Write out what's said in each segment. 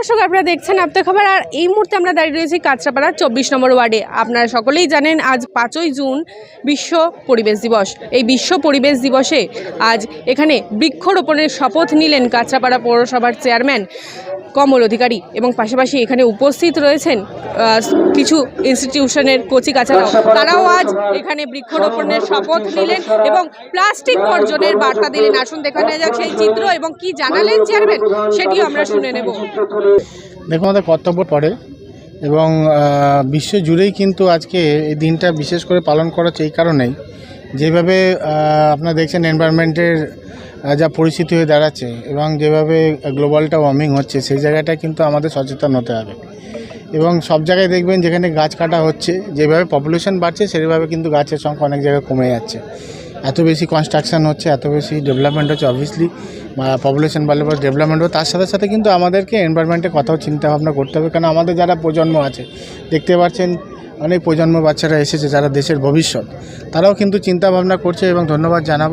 দর্শক, আপনারা দেখছেন আপনার খবর। আর এই মুহূর্তে আমরা দাঁড়িয়ে রয়েছি কাঁচরাপাড়া চব্বিশ নম্বর ওয়ার্ডে। আপনারা সকলেই জানেন, আজ পাঁচই জুন বিশ্ব পরিবেশ দিবস। এই বিশ্ব পরিবেশ দিবসে আজ এখানে বৃক্ষরোপণের শপথ নিলেন কাঁচরাপাড়া পৌরসভার চেয়ারম্যান কমল অধিকারী এবং পাশাপাশি এখানে উপস্থিত রয়েছেন কিছু ইনস্টিটিউশনের কচি কাছারাও তারাও আজ এখানে বৃক্ষরোপণের শপথ নিলেন এবং প্লাস্টিক বর্জনের বার্তা দিলেন। আসুন দেখানো যাক সেই চিত্র এবং কি জানালেন চেয়ারম্যান, সেটিও আমরা শুনে নেব। দেখুন, আমাদের কর্তব্য পড়ে এবং বিশ্ব জুড়েই কিন্তু আজকে এই দিনটা বিশেষ করে পালন করা এই কারণেই। যেভাবে আপনারা দেখছেন এনভায়রনমেন্টের যা পরিস্থিতি হয়ে দাঁড়াচ্ছে এবং যেভাবে গ্লোবালটা ওয়ার্মিং হচ্ছে, সেই জায়গাটা কিন্তু আমাদের সচেতন হতে হবে। এবং সব জায়গায় দেখবেন যেখানে গাছ কাটা হচ্ছে, যেভাবে পপুলেশন বাড়ছে, সেভাবে কিন্তু গাছের সংখ্যা অনেক জায়গায় কমে যাচ্ছে। এত বেশি কনস্ট্রাকশন হচ্ছে, এত বেশি ডেভেলপমেন্ট হচ্ছে অবভিয়াসলি পপুলেশন বাড়লে পর ডেভেলপমেন্ট তার সাথে সাথে কিন্তু আমাদেরকে এনভায়রনমেন্টের কথাও চিন্তা ভাবনা করতে হবে কারণ আমাদের যারা প্রজন্ম আছে, দেখতে পাচ্ছেন অনেক প্রজন্ম বাচ্চারা এসেছে যারা দেশের ভবিষ্যৎ। তারাও কিন্তু চিন্তা ভাবনা করছে এবং ধন্যবাদ জানাব।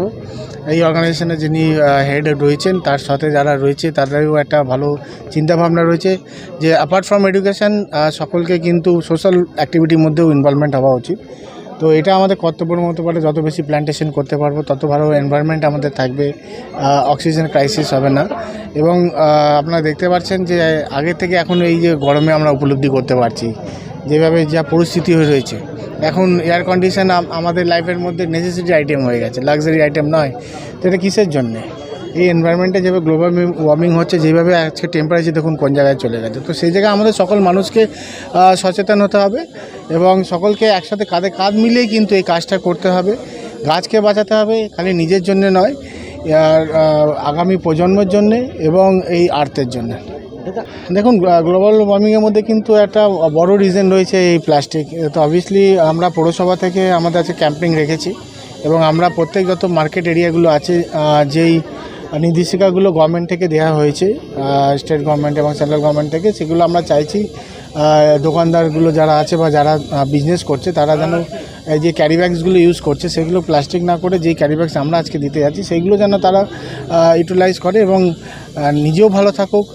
এই অর্গানাইজেশনে যিনি হেড রয়েছেন, তার সাথে যারা রয়েছে, তাদেরও একটা ভালো চিন্তা ভাবনা রয়েছে যে অ্যাপার্ট ফ্রম এডুকেশান সকলকে কিন্তু সোশ্যাল অ্যাক্টিভিটির মধ্যেও ইনভলভমেন্ট হওয়া উচিত। তো এটা আমাদের কর্তব্যের মতো পারে যত বেশি প্ল্যান্টেশন করতে পারব, তত ভালো এনভায়রনমেন্ট আমাদের থাকবে। অক্সিজেন ক্রাইসিস হবে না। এবং আপনারা দেখতে পাচ্ছেন যে আগে থেকে এখন এই যে গরমে আমরা উপলব্ধি করতে পারছি। যেভাবে যা পরিস্থিতি হয়ে রয়েছে। এখন এয়ার কন্ডিশন আমাদের লাইফের মধ্যে নেসেসিটি আইটেম হয়ে গেছে লাক্সারি আইটেম নয়। তো এটা কিসের জন্যে? এই এনভায়রনমেন্টে যেভাবে গ্লোবাল ওয়ার্মিং হচ্ছে, যেভাবে আজকে টেম্পারেচার দেখুন কোন জায়গায় চলে গেছে। তো সেই জায়গায় আমাদের সকল মানুষকে সচেতন হতে হবে এবং সকলকে একসাথে কাঁধে কাঁধ মিলিয়েই কিন্তু এই কাজটা করতে হবে। গাছকে বাঁচাতে হবে, খালি নিজের জন্য নয় আগামী প্রজন্মের জন্যে এবং এই আর্থের জন্য। দেখুন গ্লোবাল ওয়ার্মিংয়ের মধ্যে কিন্তু একটা বড় রিজন রয়েছে এই প্লাস্টিক তো অবভিয়াসলি আমরা পৌরসভা থেকে আমাদের আছে ক্যাম্পিং রেখেছি এবং আমরা প্রত্যেক যত মার্কেট এরিয়াগুলো আছে যেই নির্দেশিকাগুলো গভর্নমেন্ট থেকে দেওয়া হয়েছে স্টেট গভর্নমেন্ট এবং সেন্ট্রাল গভর্নমেন্ট থেকে, সেগুলো আমরা চাইছি দোকানদারগুলো যারা আছে বা যারা বিজনেস করছে, তারা যেন এই যে ক্যারি ব্যাগসগুলো ইউজ করছে, সেগুলো প্লাস্টিক না করে যেই ক্যারি ব্যাগস আমরা আজকে দিতে যাচ্ছি সেইগুলো যেন তারা ইউটিলাইজ করে এবং নিজেও ভালো থাকুক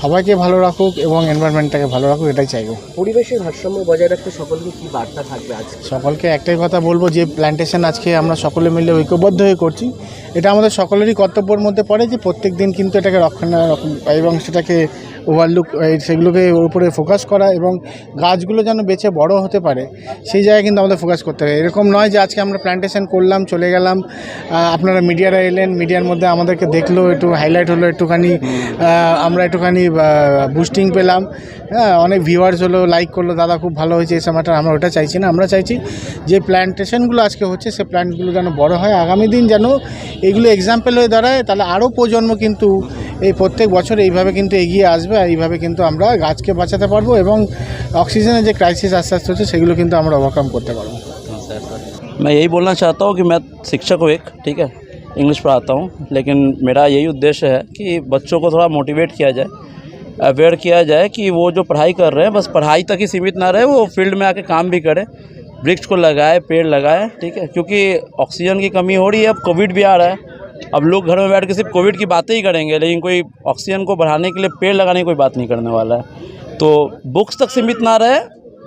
সবাইকে ভালো রাখুক এবং এনভায়রনমেন্টটাকে ভালো রাখুক এটাই চাইব। পরিবেশের ভারসাম্য বজায় রাখতে সকলকে কি বার্তা থাকবে আজ সকলকে একটাই কথা বলব যে প্ল্যান্টেশন আজকে আমরা সকলে মিলে ঐক্যবদ্ধ হয়ে করছি। এটা আমাদের সকলেরই কর্তব্যের মধ্যে পড়ে যে প্রত্যেক দিন কিন্তু এটাকে রক্ষণাবেক্ষণ এবং সেটাকে ওভারলুক সেগুলোকে উপরে ফোকাস করা এবং গাছগুলো যেন বেঁচে বড় হতে পারে, সেই জায়গায় কিন্তু আমাদের ফোকাস করতে হবে। এরকম নয় যে আজকে আমরা প্ল্যান্টেশন করলাম, চলে গেলাম আপনারা মিডিয়ারা এলেন মিডিয়ার মধ্যে আমাদেরকে দেখল, একটু হাইলাইট হলো, একটুখানি আমরা একটুখানি বুস্টিং পেলাম। হ্যাঁ অনেক ভিউয়ার্স হলো লাইক করল, দাদা, খুব ভালো হয়েছে এসব ম্যাটার আমরা ওটা চাইছি না। আমরা চাইছি যে প্ল্যান্টেশনগুলো আজকে হচ্ছে, সে প্ল্যান্টগুলো যেন বড় হয়। আগামী দিন যেন এগুলো এক্সাম্পল হয়ে দাঁড়ায়, তাহলে আরও প্রজন্ম কিন্তু এই প্রত্যেক বছর এইভাবে কিন্তু এগিয়ে আসবে আর এইভাবে কিন্তু আমরা গাছকে বাঁচাতে পারবো এবং অক্সিজেনের যে ক্রাইসিস আস্তে আস্তে হচ্ছে সেগুলো কিন্তু আমরা ওভারকাম করতে পারবো मैं यही बोलना चाहता हूँ कि मैं शिक्षक हूँ एक ठीक है इंग्लिश पढ़ाता हूँ लेकिन मेरा यही उद्देश्य है कि बच्चों को थोड़ा मोटिवेट किया जाए अवेयर किया जाए कि वो जो पढ़ाई कर रहे हैं बस पढ़ाई तक ही सीमित ना रहे वो फील्ड में आके काम भी करें वृक्ष को लगाए पेड़ लगाए ठीक है क्योंकि ऑक्सीजन की कमी हो रही है अब कोविड भी आ रहा है अब लोग घर में बैठ के सिर्फ़ कोविड की बातें ही करेंगे, लेकिन कोई ऑक्सीजन को बढ़ाने के लिए पेड़ लगाने की कोई बात नहीं करने वाला है। तो बुक्स तक सीमित ना रहे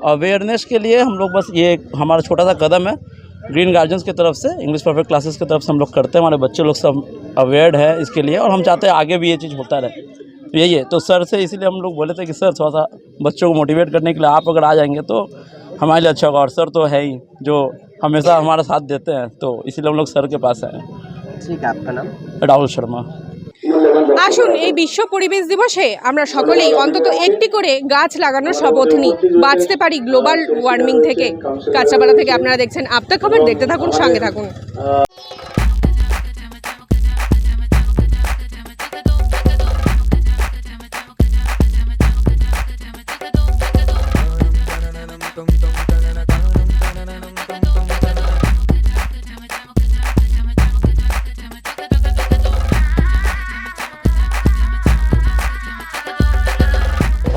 अवेयरनेस के लिए हम लोग बस ये हमारा छोटा सा कदम है। ग्रीन गार्जियंस की तरफ़ से इंग्लिश परफेक्ट क्लासेस की तरफ़ से हम लोग करते हैं, हमारे बच्चे लोग सब अवेयर है इसके लिए, और हम चाहते हैं आगे भी ये चीज़ होता रहे। तो यही है तो सर से इसीलिए हम लोग बोले थे कि सर थोड़ा सा बच्चों को मोटिवेट करने के लिए आप अगर आ जाएँगे तो हमारे लिए अच्छा होगा, और सर तो है ही, जो हमेशा हमारा साथ देते हैं तो इसीलिए हम लोग सर के पास आए हैं ঠিক আপনার নাম राहुल शर्मा আসুন এই বিশ্ব পরিবেশ দিবসে আমরা সকলেই অন্তত একটি করে গাছ লাগানোর শপথ নিই বাঁচতে পারি গ্লোবাল ওয়ার্মিং থেকে কাঁচাপাড়া থেকে আপনারা দেখছেন আপতা খবর দেখতে থাকুন সঙ্গে থাকুন